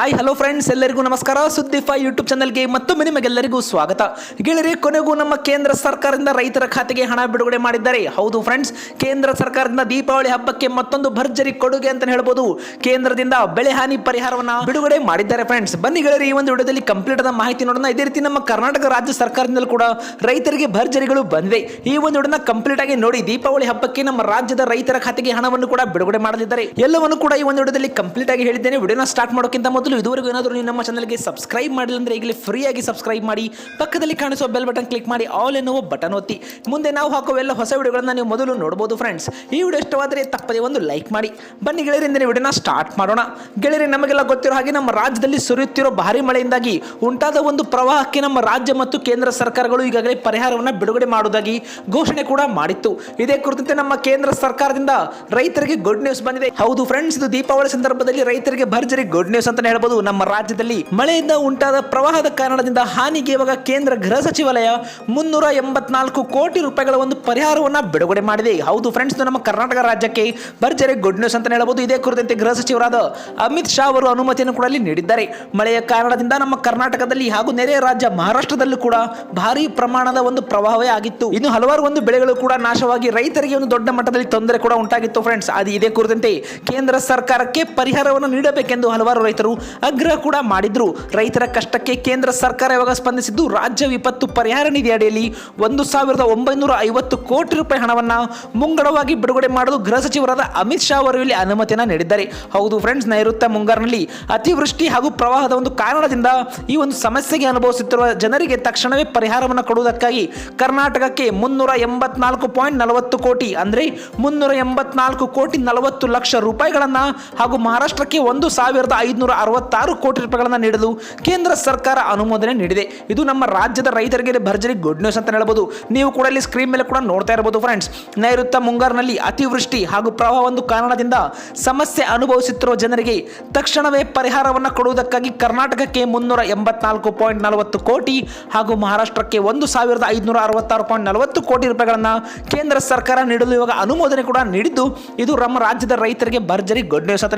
Hi hello friends ಎಲ್ಲರಿಗೂ ನಮಸ್ಕಾರ. ಸುದ್ದಿಫೈ YouTube ಚಾನಲ್ಗೆ ಮತ್ತೊಮ್ಮೆ ನಿಮಗೆಲ್ಲರಿಗೂ ಸ್ವಾಗತ. ಗೆಳರಿ ಕೊನೆಗೂ ನಮ್ಮ ಕೇಂದ್ರ ಸರ್ಕಾರದಿಂದ ರೈತರ ಖಾತೆಗೆ ಹಣ ಬಿಡುಗಡೆ ಮಾಡಿದ್ದಾರೆ. ಹೌದು ಫ್ರೆಂಡ್ಸ್ ಕೇಂದ್ರ ಸರ್ಕಾರದಿಂದ ದೀಪಾವಳಿ ಹಬ್ಬಕ್ಕೆ ಮತ್ತೊಂದು ಭರ್ಜರಿ ಕೊಡುಗೆ ಅಂತ ಹೇಳ್ಬೋದು. ಕೇಂದ್ರದಿಂದ ಬೆಳೆ ಹಾನಿ ಪರಿಹಾರವನ್ನ ಬಿಡುಗಡೆ ಮಾಡಿದ್ದಾರೆ ಫ್ರೆಂಡ್ಸ್ ಬನ್ನಿ ಗೆಳರಿ ಈ ಒಂದು ವಿಡಿಯೋದಲ್ಲಿ ಕಂಪ್ಲೀಟ್ ಆದ ಮಾಹಿತಿ ನೋಡೋಣ. ಇದೇ ರೀತಿ ನಮ್ಮ ಕರ್ನಾಟಕ ರಾಜ್ಯ ಸರ್ಕಾರದಿಂದಲೂ ಕೂಡ ರೈತರಿಗೆ ಭರ್ಜರಿಗಳು ಬಂದಿವೆ. ಈ ಒಂದು ವಿಡಿಯೋನ ಕಂಪ್ಲೀಟ್ ಆಗಿ ನೋಡಿ. ದೀಪಾವಳಿ ಹಬ್ಬಕ್ಕೆ ನಮ್ಮ ರಾಜ್ಯದ ರೈತರ ಖಾತೆಗೆ ಹಣವನ್ನು ಕೂಡ ಬಿಡುಗಡೆ ಮಾಡಲಿದ್ದಾರೆ. ಎಲ್ಲವನ್ನು ಕೂಡ ಈ ಒಂದು ವಿಡಿಯೋದಲ್ಲಿ ಕಂಪ್ಲೀಟ್ ಆಗಿ ಹೇಳಿದ್ದೇನೆ. ವಿಡಿಯೋನ ಸ್ಟಾರ್ಟ್ ಮಾಡೋಕ್ಕಿಂತ ಮೊದಲು ಇದುವರೆಗೂ ಏನಾದರೂ ನೀವು ನಮ್ಮ ಚಾನಲ್ಗೆ ಸಬ್ಸ್ಕ್ರೈಬ್ ಮಾಡಿಲ್ಲ ಅಂದ್ರೆ ಈಗಲೇ ಫ್ರೀಯಾಗಿ ಸಬ್ಸ್ಕ್ರೈಬ್ ಮಾಡಿ, ಪಕ್ಕದಲ್ಲಿ ಕಾಣಿಸುವ ಬೆಲ್ ಬಟನ್ ಕ್ಲಿಕ್ ಮಾಡಿ ಆಲ್ ಎನ್ನುವ ಬಟನ್ ಒತ್ತಿ. ಮುಂದೆ ನಾವು ಹಾಕುವ ಎಲ್ಲ ಹೊಸ ವಿಡಿಯೋಗಳನ್ನು ನೀವು ಮೊದಲು ನೋಡಬಹುದು ಫ್ರೆಂಡ್ಸ್ ಈ ವಿಡಿಯೋ ಇಷ್ಟವಾದರೆ ತಪ್ಪದೇ ಒಂದು ಲೈಕ್ ಮಾಡಿ. ಬನ್ನಿ ಗೆಳೆಯರಿಂದ ವಿಡಿಯೋನ ಸ್ಟಾರ್ಟ್ ಮಾಡೋಣ. ಗೆಳೆಯರೆ, ನಮಗೆಲ್ಲ ಗೊತ್ತಿರೋ ಹಾಗೆ ನಮ್ಮ ರಾಜ್ಯದಲ್ಲಿ ಸುರಿಯುತ್ತಿರೋ ಭಾರಿ ಮಳೆಯಿಂದಾಗಿ ಉಂಟಾದ ಒಂದು ಪ್ರವಾಹಕ್ಕೆ ನಮ್ಮ ರಾಜ್ಯ ಮತ್ತು ಕೇಂದ್ರ ಸರ್ಕಾರಗಳು ಈಗಾಗಲೇ ಪರಿಹಾರವನ್ನು ಬಿಡುಗಡೆ ಮಾಡುವುದಾಗಿ ಘೋಷಣೆ ಕೂಡ ಮಾಡಿತ್ತು. ಇದೇ ಕುರಿತಂತೆ ನಮ್ಮ ಕೇಂದ್ರ ಸರ್ಕಾರದಿಂದ ರೈತರಿಗೆ ಗುಡ್ ನ್ಯೂಸ್ ಬಂದಿದೆ. ಹೌದು ಫ್ರೆಂಡ್ಸ್ ಇದು ದೀಪಾವಳಿ ಸಂದರ್ಭದಲ್ಲಿ ರೈತರಿಗೆ ಭರ್ಜರಿ ಗುಡ್ ನ್ಯೂಸ್ ಅಂತಾನೆ ಹೇಳ್ಬೋದು, ನಮ್ಮ ರಾಜ್ಯದಲ್ಲಿ ಮಳೆಯಿಂದ ಉಂಟಾದ ಪ್ರವಾಹದ ಕಾರಣದಿಂದ ಹಾನಿಗೆ ಇವಾಗ ಕೇಂದ್ರ ಗೃಹ ಸಚಿವಾಲಯ ಮುನ್ನೂರ ಎಂಬತ್ನಾಲ್ಕು ಕೋಟಿ ರೂಪಾಯಿಗಳ ಒಂದು ಪರಿಹಾರವನ್ನ ಬಿಡುಗಡೆ ಮಾಡಿದೆ. ಹೌದು ಫ್ರೆಂಡ್ಸ್ ನಮ್ಮ ಕರ್ನಾಟಕ ರಾಜ್ಯಕ್ಕೆ ಭರ್ಜರಿ ಗುಡ್ ನ್ಯೂಸ್ ಅಂತ ಹೇಳಬಹುದು ಇದೇ ಕುರಿತಂತೆ ಗೃಹ ಸಚಿವರಾದ ಅಮಿತ್ ಶಾ ಅವರು ಅನುಮತಿಯನ್ನು ಕೂಡ ಅಲ್ಲಿ ನೀಡಿದ್ದಾರೆ. ಮಳೆಯ ಕಾರಣದಿಂದ ನಮ್ಮ ಕರ್ನಾಟಕದಲ್ಲಿ ಹಾಗೂ ನೆರೆಯ ರಾಜ್ಯ ಮಹಾರಾಷ್ಟ್ರದಲ್ಲೂ ಕೂಡ ಭಾರಿ ಪ್ರಮಾಣದ ಒಂದು ಪ್ರವಾಹವೇ ಆಗಿತ್ತು. ಇನ್ನು ಹಲವಾರು ಒಂದು ಬೆಳೆಗಳು ಕೂಡ ನಾಶವಾಗಿ ರೈತರಿಗೆ ಒಂದು ದೊಡ್ಡ ಮಟ್ಟದಲ್ಲಿ ತೊಂದರೆ ಕೂಡ ಉಂಟಾಗಿತ್ತು ಫ್ರೆಂಡ್ಸ್ ಅದು ಇದೇ ಕುರಿತಂತೆ ಕೇಂದ್ರ ಸರ್ಕಾರಕ್ಕೆ ಪರಿಹಾರವನ್ನು ನೀಡಬೇಕೆಂದು ಹಲವಾರು ರೈತರು ಆಗ್ರಹ ಕೂಡ ಮಾಡಿದ್ರು. ರೈತರ ಕಷ್ಟಕ್ಕೆ ಕೇಂದ್ರ ಸರ್ಕಾರ ಇವಾಗ ಸ್ಪಂದಿಸಿದ್ದು ರಾಜ್ಯ ವಿಪತ್ತು ಪರಿಹಾರ ನಿಧಿ ಅಡಿಯಲ್ಲಿ ಒಂದು ಸಾವಿರದ ಒಂಬೈನೂರ ಐವತ್ತು ಕೋಟಿ ರೂಪಾಯಿ ಹಣವನ್ನು ಮುಂಗಡವಾಗಿ ಬಿಡುಗಡೆ ಮಾಡಲು ಗೃಹ ಸಚಿವರಾದ ಅಮಿತ್ ಶಾ ಅವರು ಇಲ್ಲಿ ಅನುಮತಿಯನ್ನು ನೀಡಿದ್ದಾರೆ. ಹೌದು ಫ್ರೆಂಡ್ಸ್ ನೈಋತ್ಯ ಮುಂಗಾರಿನಲ್ಲಿ ಅತಿವೃಷ್ಟಿ ಹಾಗೂ ಪ್ರವಾಹದ ಒಂದು ಕಾರಣದಿಂದ ಈ ಒಂದು ಸಮಸ್ಯೆಗೆ ಅನುಭವಿಸುತ್ತಿರುವ ಜನರಿಗೆ ತಕ್ಷಣವೇ ಪರಿಹಾರವನ್ನು ಕೊಡುವುದಕ್ಕಾಗಿ ಕರ್ನಾಟಕಕ್ಕೆ ಮುನ್ನೂರ ಎಂಬತ್ನಾಲ್ಕು ಪಾಯಿಂಟ್ ನಲವತ್ತು ಕೋಟಿ ಅಂದರೆ ಮುನ್ನೂರ ಎಂಬತ್ನಾಲ್ಕು ಕೋಟಿ ನಲವತ್ತು ಲಕ್ಷ ರೂಪಾಯಿಗಳನ್ನು ಹಾಗೂ ಮಹಾರಾಷ್ಟ್ರಕ್ಕೆ ಒಂದು ಸಾವಿರದ ಐದುನೂರ ಅರವತ್ತಾರು ಕೋಟಿ ರೂಪಾಯಿಗಳನ್ನು ನೀಡಲು ಕೇಂದ್ರ ಸರ್ಕಾರ ಅನುಮೋದನೆ ನೀಡಿದೆ. ಇದು ನಮ್ಮ ರಾಜ್ಯದ ರೈತರಿಗೆ ಭರ್ಜರಿ ಗುಡ್ ನ್ಯೂಸ್ ಅಂತ ಹೇಳ್ಬೋದು. ನೀವು ಕೂಡ ಇಲ್ಲಿ ಸ್ಕ್ರೀನ್ ಮೇಲೆ ಕೂಡ ನೋಡ್ತಾ ಇರಬಹುದು ಫ್ರೆಂಡ್ಸ್ ನೈಋತ್ಯ ಮುಂಗಾರಿನಲ್ಲಿ ಅತಿವೃಷ್ಟಿ ಹಾಗೂ ಪ್ರವಾಹ ಒಂದು ಕಾರಣದಿಂದ ಸಮಸ್ಯೆ ಅನುಭವಿಸುತ್ತಿರುವ ಜನರಿಗೆ ತಕ್ಷಣವೇ ಪರಿಹಾರವನ್ನು ಕೊಡುವುದಕ್ಕಾಗಿ ಕರ್ನಾಟಕಕ್ಕೆ ಮುನ್ನೂರ ಎಂಬತ್ನಾಲ್ಕು ಪಾಯಿಂಟ್ ನಲವತ್ತು ಕೋಟಿ ಹಾಗೂ ಮಹಾರಾಷ್ಟ್ರಕ್ಕೆ ಒಂದು ಸಾವಿರದ ಐದುನೂರ ಅರವತ್ತಾರು ಪಾಯಿಂಟ್ ನಲವತ್ತು ಕೋಟಿ ರೂಪಾಯಿಗಳನ್ನು ಕೇಂದ್ರ ಸರ್ಕಾರ ನೀಡಲು ಇವಾಗ ಅನುಮೋದನೆ ಕೂಡ ನೀಡಿದ್ದು. ಇದು ನಮ್ಮ ರಾಜ್ಯದ ರೈತರಿಗೆ ಭರ್ಜರಿ ಗುಡ್ ನ್ಯೂಸ್ ಅಂತ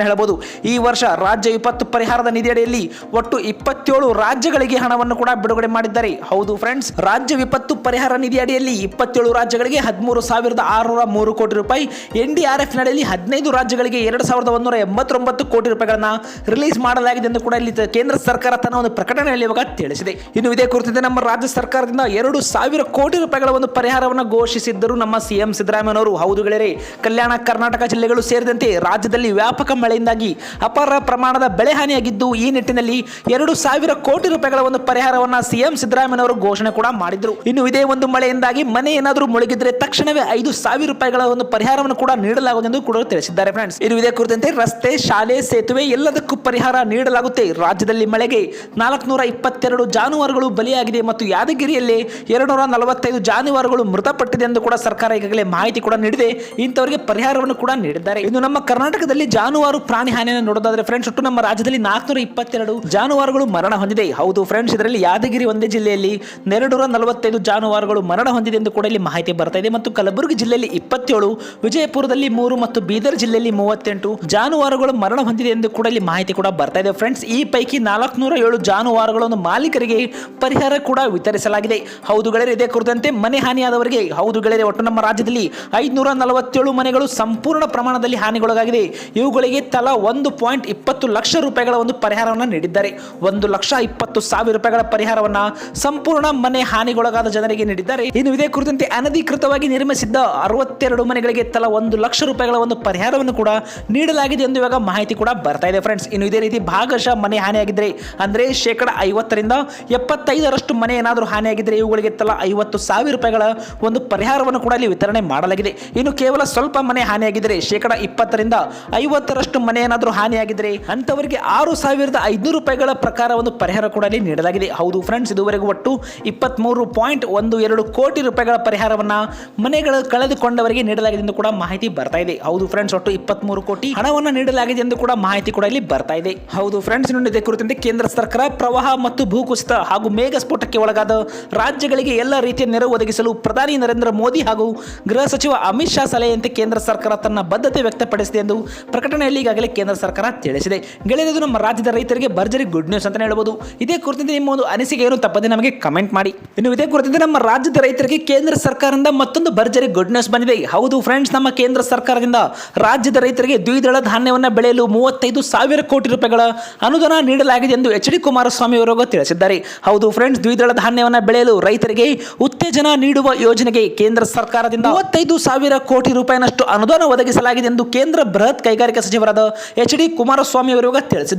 ಈ ವರ್ಷ ರಾಜ್ಯ ವಿಪತ್ತು ಪರಿಹಾರದ ನಿಧಿಯಡಿಯಲ್ಲಿ ಒಟ್ಟು ಇಪ್ಪತ್ತೇಳು ರಾಜ್ಯಗಳಿಗೆ ಹಣವನ್ನು ಕೂಡ ಬಿಡುಗಡೆ ಮಾಡಿದ್ದಾರೆ. ಹೌದು ಫ್ರೆಂಡ್ಸ್ ರಾಜ್ಯ ವಿಪತ್ತು ಪರಿಹಾರ ನಿಧಿ ಅಡಿಯಲ್ಲಿ ಇಪ್ಪತ್ತೇಳು ರಾಜ್ಯಗಳಿಗೆ ಹದಿಮೂರು ಸಾವಿರದ ಆರುನೂರ ಮೂರು ಕೋಟಿ ರೂಪಾಯಿ, ಎನ್ ಆರ್ ನಡಿಯಲ್ಲಿ ಹದಿನೈದು ರಾಜ್ಯಗಳಿಗೆ ಎರಡು ಸಾವಿರದ ಒಂದೂರ ಎಂಬತ್ತೊಂಬತ್ತು ಕೋಟಿ ರೂಪಾಯಿಗಳನ್ನು ರಿಲೀಸ್ ಮಾಡಲಾಗಿದೆ ಎಂದು ಕೂಡ ಇಲ್ಲಿ ಕೇಂದ್ರ ಸರ್ಕಾರ ತನ್ನ ಒಂದು ಪ್ರಕಟಣೆಯಲ್ಲಿ ಇವಾಗ ತಿಳಿಸಿದೆ. ಇನ್ನು ಇದೇ ಕುರಿತಂತೆ ನಮ್ಮ ರಾಜ್ಯ ಸರ್ಕಾರದಿಂದ ಎರಡು ಸಾವಿರ ಕೋಟಿ ರೂಪಾಯಿಗಳ ಒಂದು ಪರಿಹಾರವನ್ನು ಘೋಷಿಸಿದ್ದರು ನಮ್ಮ ಸಿಎಂ ಸಿದ್ದರಾಮಯ್ಯನವರು. ಹೌದು ಗೆಳೆಯರೆ, ಕಲ್ಯಾಣ ಕರ್ನಾಟಕ ಜಿಲ್ಲೆಗಳು ಸೇರಿದಂತೆ ರಾಜ್ಯದಲ್ಲಿ ವ್ಯಾಪಕ ಮಳೆಯಿಂದಾಗಿ ಅಪಾರ ಪ್ರಮಾಣದ ಬೆಳೆ ಹಾನಿಯಾಗಿದ್ದು ಈ ನಿಟ್ಟಿನಲ್ಲಿ ಎರಡು ಸಾವಿರ ಕೋಟಿ ರೂಪಾಯಿಗಳ ಒಂದು ಪರಿಹಾರವನ್ನ ಸಿಎಂ ಸಿದ್ದರಾಮಯ್ಯನವರು ಘೋಷಣೆ ಕೂಡ ಮಾಡಿದ್ರು. ಇನ್ನು ಇದೇ ಒಂದು ಮಳೆಯಿಂದಾಗಿ ಮನೆ ಏನಾದರೂ ಮುಳುಗಿದ್ರೆ ತಕ್ಷಣವೇ ಐದು ಸಾವಿರ ರೂಪಾಯಿಗಳ ಒಂದು ಪರಿಹಾರವನ್ನು ಕೂಡ ನೀಡಲಾಗುವುದು ಎಂದು ಕೂಡ ತಿಳಿಸಿದ್ದಾರೆ ಫ್ರೆಂಡ್ಸ್. ಇನ್ನು ಇದೇ ಕುರಿತಂತೆ ರಸ್ತೆ, ಶಾಲೆ, ಸೇತುವೆ ಎಲ್ಲದಕ್ಕೂ ಪರಿಹಾರ ನೀಡಲಾಗುತ್ತೆ. ರಾಜ್ಯದಲ್ಲಿ ಮಳೆಗೆ ನಾಲ್ಕುನೂರ ಇಪ್ಪತ್ತೆರಡು ಜಾನುವಾರುಗಳು ಬಲಿಯಾಗಿದೆ ಮತ್ತು ಯಾದಗಿರಿಯಲ್ಲಿ ಎರಡುನೂರ ನಲವತ್ತೈದು ಜಾನುವಾರುಗಳು ಮೃತಪಟ್ಟಿದೆ ಎಂದು ಕೂಡ ಸರ್ಕಾರ ಈಗಾಗಲೇ ಮಾಹಿತಿ ಕೂಡ ನೀಡಿದೆ. ಇಂಥವರಿಗೆ ಪರಿಹಾರವನ್ನು ಕೂಡ ನೀಡಿದ್ದಾರೆ. ಇನ್ನು ನಮ್ಮ ಕರ್ನಾಟಕದಲ್ಲಿ ಜಾನುವಾರು ಪ್ರಾಣಿ ಹಾನಿಯನ್ನು ನೋಡೋದಾದ್ರೆ ಫ್ರೆಂಡ್ಸ್, ಒಟ್ಟು ನಮ್ಮ ರಾಜ್ಯದಲ್ಲಿ ನಾಲ್ಕುನೂರ ಇಪ್ಪತ್ತೆರಡು ಜಾನುವಾರುಗಳು ಮರಣ ಹೊಂದಿದೆ. ಹೌದು ಫ್ರೆಂಡ್ಸ್ ಇದರಲ್ಲಿ ಯಾದಗಿರಿ ಒಂದೇ ಜಿಲ್ಲೆಯಲ್ಲಿ ಎರಡುನೂರ ನಲವತ್ತೈದು ಜಾನುವಾರುಗಳು ಮರಣ ಹೊಂದಿದೆ ಎಂದು ಕೂಡ ಇಲ್ಲಿ ಮಾಹಿತಿ ಬರ್ತಾ ಇದೆ. ಮತ್ತು ಕಲಬುರಗಿ ಜಿಲ್ಲೆಯಲ್ಲಿ ಇಪ್ಪತ್ತೇಳು, ವಿಜಯಪುರದಲ್ಲಿ ಮೂರು ಮತ್ತು ಬೀದರ್ ಜಿಲ್ಲೆಯಲ್ಲಿ ಮೂವತ್ತೆಂಟು ಜಾನುವಾರುಗಳು ಮರಣ ಹೊಂದಿದೆ ಎಂದು ಕೂಡ ಇಲ್ಲಿ ಮಾಹಿತಿ ಕೂಡ ಬರ್ತಾ ಇದೆ. ಫ್ರೆಂಡ್ಸ್ ಈ ಪೈಕಿ ನಾಲ್ಕುನೂರ ಏಳು ಜಾನುವಾರುಗಳನ್ನು ಮಾಲೀಕರಿಗೆ ಪರಿಹಾರ ಕೂಡ ವಿತರಿಸಲಾಗಿದೆ. ಹೌದು ಗೆಳೆಯರೆ, ಇದೇ ಕುರಿತಂತೆ ಮನೆ ಹಾನಿಯಾದವರಿಗೆ, ಹೌದು ಗೆಳೆಯರೆ, ಒಟ್ಟು ನಮ್ಮ ರಾಜ್ಯದಲ್ಲಿ ಐದುನೂರ ನಲವತ್ತೇಳು ಮನೆಗಳು ಸಂಪೂರ್ಣ ಪ್ರಮಾಣದಲ್ಲಿ ಹಾನಿಗೊಳಗಾಗಿದೆ. ಇವುಗಳಿಗೆ ತಲಾ ಒಂದು ಪಾಯಿಂಟ್ ಇಪ್ಪತ್ತು ಲಕ್ಷ ರೂಪಾಯಿಗಳ ಒಂದು ಪರಿಹಾರವನ್ನು ನೀಡಿದ್ದಾರೆ. ಒಂದು ಲಕ್ಷ ಇಪ್ಪತ್ತು ಸಾವಿರ ರೂಪಾಯಿಗಳ ಪರಿಹಾರವನ್ನ ಸಂಪೂರ್ಣ ಮನೆ ಹಾನಿಗೊಳಗಾದ ಜನರಿಗೆ ನೀಡಿದ್ದಾರೆ. ಇನ್ನು ಇದೇ ಕುರಿತಂತೆ ಅನಧಿಕೃತವಾಗಿ ನಿರ್ಮಿಸಿದ್ದ ಅರವತ್ತೆರಡು ಮನೆಗಳಿಗೆ ತಲಾ ಒಂದು ಲಕ್ಷ ರೂಪಾಯಿಗಳ ಒಂದು ಪರಿಹಾರವನ್ನು ಕೂಡ ನೀಡಲಾಗಿದೆ ಎಂದು ಇವಾಗ ಮಾಹಿತಿ ಕೂಡ ಬರ್ತಾ ಇದೆ ಫ್ರೆಂಡ್ಸ್. ಇನ್ನು ಇದೇ ರೀತಿ ಭಾಗಶಃ ಮನೆ ಹಾನಿಯಾಗಿದ್ರೆ ಅಂದ್ರೆ ಶೇಕಡ ಐವತ್ತರಿಂದ ಎಪ್ಪತ್ತೈದರಷ್ಟು ಮನೆ ಏನಾದರೂ ಹಾನಿಯಾಗಿದ್ರೆ ಇವುಗಳಿಗೆ ತಲಾ ಐವತ್ತು ಸಾವಿರ ರೂಪಾಯಿಗಳ ಒಂದು ಪರಿಹಾರವನ್ನು ಕೂಡ ಇಲ್ಲಿ ವಿತರಣೆ ಮಾಡಲಾಗಿದೆ. ಇನ್ನು ಕೇವಲ ಸ್ವಲ್ಪ ಮನೆ ಹಾನಿಯಾಗಿದ್ರೆ ಶೇಕಡ ಇಪ್ಪತ್ತರಿಂದ ಐವತ್ತರಷ್ಟು ಮನೆ ಏನಾದರೂ ಹಾನಿಯಾಗಿದ್ರೆ ಅಂತವರಿಗೆ ಆರು ಸಾವಿರದ ಐದುನೂರು ರೂಪಾಯಿಗಳ ಪ್ರಕಾರ ಒಂದು ಪರಿಹಾರ ಕೂಡ ಇಲ್ಲಿ ನೀಡಲಾಗಿದೆ. ಹೌದು ಫ್ರೆಂಡ್ಸ್ ಇದುವರೆಗೂ ಒಟ್ಟು ಇಪ್ಪತ್ಮೂರು ಪಾಯಿಂಟ್ ಒಂದು ಎರಡು ಕೋಟಿ ರೂಪಾಯಿಗಳ ಪರಿಹಾರವನ್ನು ಮನೆಗಳು ಕಳೆದುಕೊಂಡವರಿಗೆ ನೀಡಲಾಗಿದೆ ಎಂದು ಕೂಡ ಮಾಹಿತಿ ಬರ್ತಾ ಇದೆ. ಹೌದು ಫ್ರೆಂಡ್ಸ್ ಒಟ್ಟು ಇಪ್ಪತ್ತ್ಮೂರು ಕೋಟಿ ಹಣವನ್ನು ನೀಡಲಾಗಿದೆ ಎಂದು ಕೂಡ ಮಾಹಿತಿ ಕೂಡ ಇಲ್ಲಿ ಬರ್ತಾ ಇದೆ. ಹೌದು ಫ್ರೆಂಡ್ಸ್ ಇದೇ ಕುರಿತಂತೆ ಕೇಂದ್ರ ಸರ್ಕಾರ ಪ್ರವಾಹ ಮತ್ತು ಭೂಕುಸಿತ ಹಾಗೂ ಮೇಘ ಸ್ಫೋಟಕ್ಕೆ ಒಳಗಾದ ರಾಜ್ಯಗಳಿಗೆ ಎಲ್ಲ ರೀತಿಯ ನೆರವು ಒದಗಿಸಲು ಪ್ರಧಾನಿ ನರೇಂದ್ರ ಮೋದಿ ಹಾಗೂ ಗೃಹ ಸಚಿವ ಅಮಿತ್ ಶಾ ಸಲಹೆಯಂತೆ ಕೇಂದ್ರ ಸರ್ಕಾರ ತನ್ನ ಬದ್ಧತೆ ವ್ಯಕ್ತಪಡಿಸಿದೆ ಎಂದು ಪ್ರಕಟಣೆಯಲ್ಲಿ ಈಗಾಗಲೇ ಕೇಂದ್ರ ಸರ್ಕಾರ ತಿಳಿಸಿದೆ. ಗೆಳೆಯದು ನಮ್ಮ ರಾಜ್ಯದ ರೈತರಿಗೆ ಭರ್ಜರಿ ಗುಡ್ ನ್ಯೂಸ್ ಅಂತ ಹೇಳ್ಬೋದು. ಇದೇ ಕುರಿತಂತೆ ನಿಮ್ಮ ಒಂದು ಅನಿಸಿಕೆ ಏನು ತಪ್ಪದೆ ನಮಗೆ ಕಮೆಂಟ್ ಮಾಡಿ. ಇನ್ನು ಇದೇ ಕುರಿತಂತೆ ನಮ್ಮ ರಾಜ್ಯದ ರೈತರಿಗೆ ಕೇಂದ್ರ ಸರ್ಕಾರದಿಂದ ಮತ್ತೊಂದು ಭರ್ಜರಿ ಗುಡ್ ನ್ಯೂಸ್ ಬಂದಿದೆ. ಹೌದು ಫ್ರೆಂಡ್ಸ್ ನಮ್ಮ ಕೇಂದ್ರ ಸರ್ಕಾರದಿಂದ ರಾಜ್ಯದ ರೈತರಿಗೆ ದ್ವಿದಳ ಧಾನ್ಯವನ್ನು ಬೆಳೆಯಲು ಮೂವತ್ತೈದು ಸಾವಿರ ಕೋಟಿ ರೂಪಾಯಿಗಳ ಅನುದಾನ ನೀಡಲಾಗಿದೆ ಎಂದು ಎಚ್ ಡಿ ಕುಮಾರಸ್ವಾಮಿ ಅವರು ತಿಳಿಸಿದ್ದಾರೆ. ಹೌದು ಫ್ರೆಂಡ್ಸ್ ದ್ವಿದಳ ಧಾನ್ಯವನ್ನು ಬೆಳೆಯಲು ರೈತರಿಗೆ ಉತ್ತೇಜನ ನೀಡುವ ಯೋಜನೆಗೆ ಕೇಂದ್ರ ಸರ್ಕಾರದಿಂದ ಮೂವತ್ತೈದು ಸಾವಿರ ಕೋಟಿ ರೂಪಾಯಿನಷ್ಟು ಅನುದಾನ ಒದಗಿಸಲಾಗಿದೆ ಎಂದು ಕೇಂದ್ರ ಬೃಹತ್ ಕೈಗಾರಿಕಾ ಸಚಿವರಾದ ಎಚ್ ಡಿ ಕುಮಾರಸ್ವಾಮಿ ಅವರು ತಿಳಿಸಿದ್ದಾರೆ.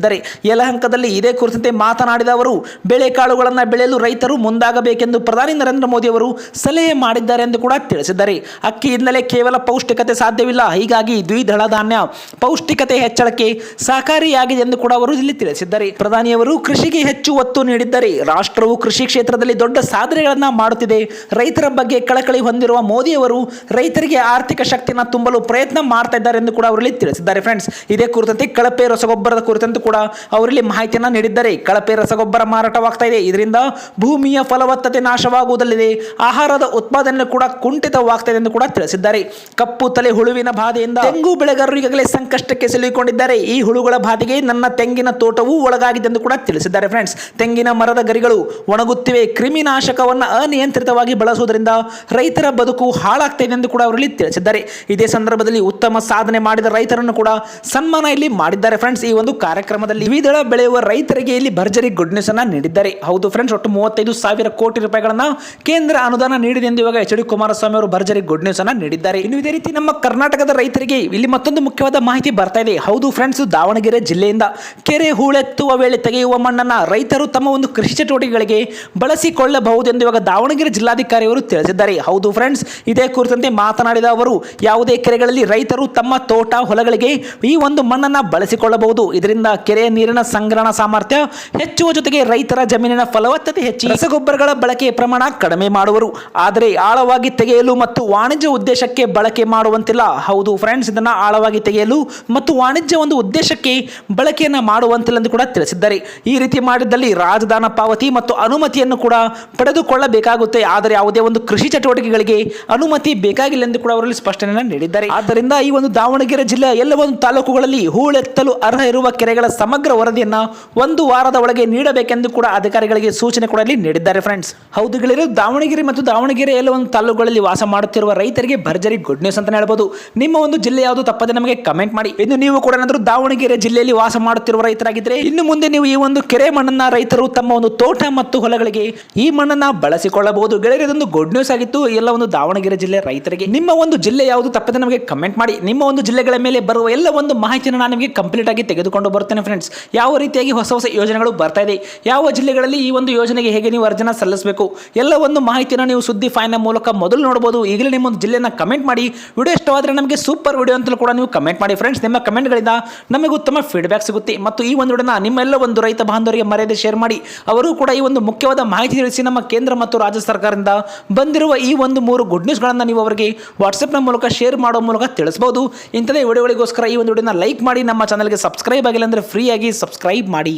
ಯಲಹಂಕದಲ್ಲಿ ಇದೇ ಕುರಿತಂತೆ ಮಾತನಾಡಿದ ಅವರು ಬೇಳೆಕಾಳುಗಳನ್ನು ಬೆಳೆಯಲು ರೈತರು ಮುಂದಾಗಬೇಕೆಂದು ಪ್ರಧಾನಿ ನರೇಂದ್ರ ಮೋದಿ ಅವರು ಸಲಹೆ ಮಾಡಿದ್ದಾರೆ ಎಂದು ಕೂಡ ತಿಳಿಸಿದ್ದಾರೆ. ಅಕ್ಕಿಯಿಂದಲೇ ಕೇವಲ ಪೌಷ್ಟಿಕತೆ ಸಾಧ್ಯವಿಲ್ಲ, ಹೀಗಾಗಿ ದ್ವಿದಳ ಧಾನ್ಯ ಪೌಷ್ಟಿಕತೆ ಹೆಚ್ಚಳಕ್ಕೆ ಸಹಕಾರಿಯಾಗಿದೆ ಎಂದು ಕೂಡ ಅವರು ಇಲ್ಲಿ ತಿಳಿಸಿದ್ದಾರೆ. ಪ್ರಧಾನಿಯವರು ಕೃಷಿಗೆ ಹೆಚ್ಚು ಒತ್ತು ನೀಡಿದ್ದಾರೆ ರಾಷ್ಟ್ರವು ಕೃಷಿ ಕ್ಷೇತ್ರದಲ್ಲಿ ದೊಡ್ಡ ಸಾಧನೆಗಳನ್ನು ಮಾಡುತ್ತಿದೆ. ರೈತರ ಬಗ್ಗೆ ಕಳಕಳಿ ಹೊಂದಿರುವ ಮೋದಿಯವರು ರೈತರಿಗೆ ಆರ್ಥಿಕ ಶಕ್ತಿಯನ್ನು ತುಂಬಲು ಪ್ರಯತ್ನ ಮಾಡ್ತಾ ಇದ್ದಾರೆ ಎಂದು ಕೂಡ ಅವರಲ್ಲಿ ತಿಳಿಸಿದ್ದಾರೆ. ಫ್ರೆಂಡ್ಸ್, ಇದೇ ಕುರಿತಂತೆ ಕಳಪೆ ರಸಗೊಬ್ಬರದ ಕುರಿತಂತೆ ಕೂಡ ಅವರಲ್ಲಿ ಮಾಹಿತಿಯನ್ನು ನೀಡಿದ್ದಾರೆ ಕಳಪೆ ರಸಗೊಬ್ಬರ ಮಾರಾಟವಾಗ್ತಾ ಇದೆ. ಇದರಿಂದ ಭೂಮಿಯ ಫಲವತ್ತತೆ ನಾಶವಾಗುವುದಲ್ಲದೆ ಆಹಾರದ ಉತ್ಪಾದನೆ ಕೂಡ ಕುಂಠಿತವಾಗ್ತಾ ಇದೆ ಎಂದು ಕೂಡ ತಿಳಿಸಿದ್ದಾರೆ. ಕಪ್ಪು ತಲೆ ಹುಳುವಿನ ಬಾಧೆಯಿಂದ ತೆಂಗು ಬೆಳೆಗಾರರು ಈಗಾಗಲೇ ಸಂಕಷ್ಟಕ್ಕೆ ಸಿಲುಕಿಕೊಂಡಿದ್ದಾರೆ. ಈ ಹುಳುಗಳ ಬಾಧೆಗೆ ನನ್ನ ತೆಂಗಿನ ತೋಟವೂ ಒಳಗಾಗಿದೆ ಎಂದು ಕೂಡ ತಿಳಿಸಿದ್ದಾರೆ ಫ್ರೆಂಡ್ಸ್. ತೆಂಗಿನ ಮರದ ಗರಿಗಳು ಒಣಗುತ್ತಿವೆ. ಕ್ರಿಮಿನಾಶಕವನ್ನು ಅನಿಯಂತ್ರಿತವಾಗಿ ಬಳಸುವುದರಿಂದ ರೈತರ ಬದುಕು ಹಾಳಾಗ್ತಾ ಇದೆ ಎಂದು ಕೂಡ ಅವರಲ್ಲಿ ತಿಳಿಸಿದ್ದಾರೆ. ಇದೇ ಸಂದರ್ಭದಲ್ಲಿ ಉತ್ತಮ ಸಾಧನೆ ಮಾಡಿದ ರೈತರನ್ನು ಕೂಡ ಸನ್ಮಾನ ಇಲ್ಲಿ ಮಾಡಿದ್ದಾರೆ ಫ್ರೆಂಡ್ಸ್. ಈ ಒಂದು ಕಾರ್ಯಕ್ರಮದಲ್ಲಿ ದ್ವಿದಳ ಬೆಳೆಯುವ ರೈತರಿಗೆ ಇಲ್ಲಿ ಭರ್ಜರಿ ಗುಡ್ ನ್ಯೂಸ್ ಅನ್ನ ನೀಡಿದ್ದಾರೆ. ಹೌದು ಫ್ರೆಂಡ್ಸ್ ಒಟ್ಟು ಮೂವತ್ತೈದು ಸಾವಿರ ಕೋಟಿ ರೂಪಾಯಿಗಳನ್ನ ಕೇಂದ್ರ ಅನುದಾನ ನೀಡಿದೆ ಎಂದು ಇವಾಗ ಎಚ್ ಡಿ ಕುಮಾರಸ್ವಾಮಿ ಅವರು ಭರ್ಜರಿ ಗುಡ್ ನ್ಯೂಸ್ ಅನ್ನ ನೀಡಿದ್ದಾರೆ. ಇನ್ನು ಇದೇ ರೀತಿ ನಮ್ಮ ಕರ್ನಾಟಕದ ರೈತರಿಗೆ ಇಲ್ಲಿ ಮತ್ತೊಂದು ಮುಖ್ಯವಾದ ಮಾಹಿತಿ ಬರ್ತಾ ಇದೆ. ಹೌದು ಫ್ರೆಂಡ್ಸ್ ದಾವಣಗೆರೆ ಜಿಲ್ಲೆಯಿಂದ ಕೆರೆ ಹೂಳೆತ್ತುವ ವೇಳೆ ತೆಗೆಯುವ ಮಣ್ಣನ್ನ ರೈತರು ತಮ್ಮ ಒಂದು ಕೃಷಿ ಚಟುವಟಿಕೆಗಳಿಗೆ ಬಳಸಿಕೊಳ್ಳಬಹುದು ಎಂದು ಇವಾಗ ದಾವಣಗೆರೆ ಜಿಲ್ಲಾಧಿಕಾರಿಯವರು ತಿಳಿಸಿದ್ದಾರೆ. ಹೌದು ಫ್ರೆಂಡ್ಸ್ ಇದೇ ಕುರಿತಂತೆ ಮಾತನಾಡಿದ ಅವರು, ಯಾವುದೇ ಕೆರೆಗಳಲ್ಲಿ ರೈತರು ತಮ್ಮ ತೋಟ, ಹೊಲಗಳಿಗೆ ಈ ಒಂದು ಮಣ್ಣನ್ನು ಬಳಸಿಕೊಳ್ಳಬಹುದು. ಇದರಿಂದ ಕೆರೆಯ ನೀರಿನ ಸಂಗ್ರಹಣ ಸಾಮರ್ಥ್ಯ ಹೆಚ್ಚುವ ಜೊತೆಗೆ ರೈತರ ಜಮೀನಿನ ಫಲವತ್ತತೆ ಹೆಚ್ಚಿ ರಸಗೊಬ್ಬರಗಳ ಬಳಕೆ ಪ್ರಮಾಣ ಕಡಿಮೆ ಮಾಡುವರು. ಆದರೆ ಆಳವಾಗಿ ತೆಗೆಯಲು ಮತ್ತು ವಾಣಿಜ್ಯ ಉದ್ದೇಶಕ್ಕೆ ಬಳಕೆ ಮಾಡುವಂತಿಲ್ಲ. ಹೌದು ಫ್ರೆಂಡ್ಸ್ ಇದನ್ನ ಆಳವಾಗಿ ತೆಗೆಯಲು ಮತ್ತು ವಾಣಿಜ್ಯ ಒಂದು ಉದ್ದೇಶಕ್ಕೆ ಬಳಕೆಯನ್ನು ಮಾಡುವಂತಿಲ್ಲ ಎಂದು ಕೂಡ ತಿಳಿಸಿದ್ದಾರೆ. ಈ ರೀತಿ ಮಾಡಿದ್ದಲ್ಲಿ ರಾಜಧಾನ ಪಾವತಿ ಮತ್ತು ಅನುಮತಿಯನ್ನು ಕೂಡ ಪಡೆದುಕೊಳ್ಳಬೇಕಾಗುತ್ತೆ. ಆದರೆ ಯಾವುದೇ ಒಂದು ಕೃಷಿ ಚಟುವಟಿಕೆಗಳಿಗೆ ಅನುಮತಿ ಬೇಕಾಗಿಲ್ಲ ಎಂದು ಕೂಡ ಅವರಲ್ಲಿ ಸ್ಪಷ್ಟನೆಯನ್ನು ನೀಡಿದ್ದಾರೆ. ಆದ್ದರಿಂದ ಈ ಒಂದು ದಾವಣಗೆರೆ ಜಿಲ್ಲೆಯ ಎಲ್ಲ ಒಂದು ತಾಲೂಕುಗಳಲ್ಲಿ ಹೂಳೆತ್ತಲು ಅರ್ಹ ಇರುವ ಕೆರೆಗಳ ಸಮಗ್ರ ವರದಿಯನ್ನು ಒಂದು ವಾರದ ಒಳಗೆ ನೀಡಬೇಕೆಂದು ಕೂಡ ಅಧಿಕಾರಿಗಳಿಗೆ ಸೂಚನೆ ಕೂಡ ಇಲ್ಲಿ ನೀಡಿದ್ದಾರೆ ಫ್ರೆಂಡ್ಸ್ ಹೌದು ಗೆಳೆಯರು, ದಾವಣಗೆರೆ ಮತ್ತು ದಾವಣಗೆರೆ ಎಲ್ಲ ಒಂದು ತಾಲೂಕುಗಳಲ್ಲಿ ವಾಸ ಮಾಡುತ್ತಿರುವ ರೈತರಿಗೆ ಭರ್ಜರಿ ಗುಡ್ ನ್ಯೂಸ್ ಅಂತ ಹೇಳ್ಬೋದು. ನಿಮ್ಮ ಒಂದು ಜಿಲ್ಲೆ ಯಾವುದು ತಪ್ಪದೆ ನಮಗೆ ಕಮೆಂಟ್ ಮಾಡಿ. ಇನ್ನು ನೀವು ಕೂಡ ಏನಾದರೂ ದಾವಣಗೆರೆ ಜಿಲ್ಲೆಯಲ್ಲಿ ವಾಸ ಮಾಡುತ್ತಿರುವ ರೈತರಾಗಿದ್ದರೆ ಇನ್ನು ಮುಂದೆ ನೀವು ಈ ಒಂದು ಕೆರೆ ಮಣ್ಣನ್ನ ರೈತರು ತಮ್ಮ ಒಂದು ತೋಟ ಮತ್ತು ಹೊಲಗಳಿಗೆ ಈ ಮಣ್ಣನ್ನ ಬಳಸಿಕೊಳ್ಳಬಹುದು. ಗೆಳೆಯರು, ಇದೊಂದು ಗುಡ್ ನ್ಯೂಸ್ ಆಗಿತ್ತು. ಎಲ್ಲ ಒಂದು ದಾವಣಗೆರೆ ಜಿಲ್ಲೆ ರೈತರಿಗೆ. ನಿಮ್ಮ ಒಂದು ಜಿಲ್ಲೆ ಯಾವುದು ತಪ್ಪದೆ ನಮಗೆ ಕಮೆಂಟ್ ಮಾಡಿ. ನಿಮ್ಮ ಒಂದು ಜಿಲ್ಲೆಗಳ ಮೇಲೆ ಬರುವ ಎಲ್ಲ ಒಂದು ಮಾಹಿತಿಯನ್ನು ನಾನು ನಿಮಗೆ ಕಂಪ್ಲೀಟ್ ಆಗಿ ತೆಗೆದುಕೊಂಡು ಫ್ರೆಂಡ್ಸ್ ಯಾವ ರೀತಿಯಾಗಿ ಹೊಸ ಹೊಸ ಯೋಜನೆಗಳು ಬರ್ತಾ ಇದೆ? ಯಾವ ಜಿಲ್ಲೆಗಳಲ್ಲಿ ಈ ಒಂದು ಯೋಜನೆಗೆ ಹೇಗೆ ನೀವು ಅರ್ಜಿನ ಸಲ್ಲಿಸಬೇಕು? ಎಲ್ಲ ಒಂದು ಮಾಹಿತಿಯನ್ನು ನೀವು ಸುದ್ದಿ ಫೈನ ಮೂಲಕ ಮೊದಲು ನೋಡಬಹುದು ಈಗಲೇ ನಿಮ್ಮ ಒಂದು ಕಮೆಂಟ್ ಮಾಡಿ. ವಿಡಿಯೋ ಇಷ್ಟವಾದರೆ ನಮಗೆ ಸೂಪರ್ ವಿಡಿಯೋ ಅಂತಲೂ ಕೂಡ ನೀವು ಕಮೆಂಟ್ ಮಾಡಿ. ಫ್ರೆಂಡ್ಸ್ ನಿಮ್ಮ ಕಮೆಂಟ್ಗಳಿಂದ ನಮಗೆ ಉತ್ತಮ ಫೀಡ್ಬ್ಯಾಕ್ ಸಿಗುತ್ತೆ. ಮತ್ತು ಈ ಒಂದು ವಿಡಿಯೋನ ನಿಮ್ಮೆಲ್ಲ ಒಂದು ರೈತ ಬಾಂಧವರಿಗೆ ಮರ್ಯಾದೆ ಶೇರ್ ಮಾಡಿ. ಅವರು ಕೂಡ ಈ ಒಂದು ಮುಖ್ಯವಾದ ಮಾಹಿತಿ ತಿಳಿಸಿ ನಮ್ಮ ಕೇಂದ್ರ ಮತ್ತು ರಾಜ್ಯ ಸರ್ಕಾರದಿಂದ ಬಂದಿರುವ ಈ ಒಂದು ಮೂರು ಗುಡ್ ನ್ಯೂಸ್ಗಳನ್ನು ನೀವು ಅವರಿಗೆ ವಾಟ್ಸಪ್ನ ಮೂಲಕ ಶೇರ್ ಮಾಡೋ ಮೂಲಕ ತಿಳಿಸಬಹುದು ಇಂಥದೇ ವಿಡಿಯೋಗಳಿಗೋಸ್ಕರ ಈ ಒಂದು ವಿಡಿಯೋನ ಲೈಕ್ ಮಾಡಿ. ನಮ್ಮ ಚಾನಲ್ಗೆ ಸಬ್ಸ್ಕ್ರೈಬ್ ಆಗಿಲ್ಲ ಅಂದರೆ ಫ್ರೀಯಾಗಿ ಸಬ್ಸ್ಕ್ರೈಬ್ ಮಾಡಿ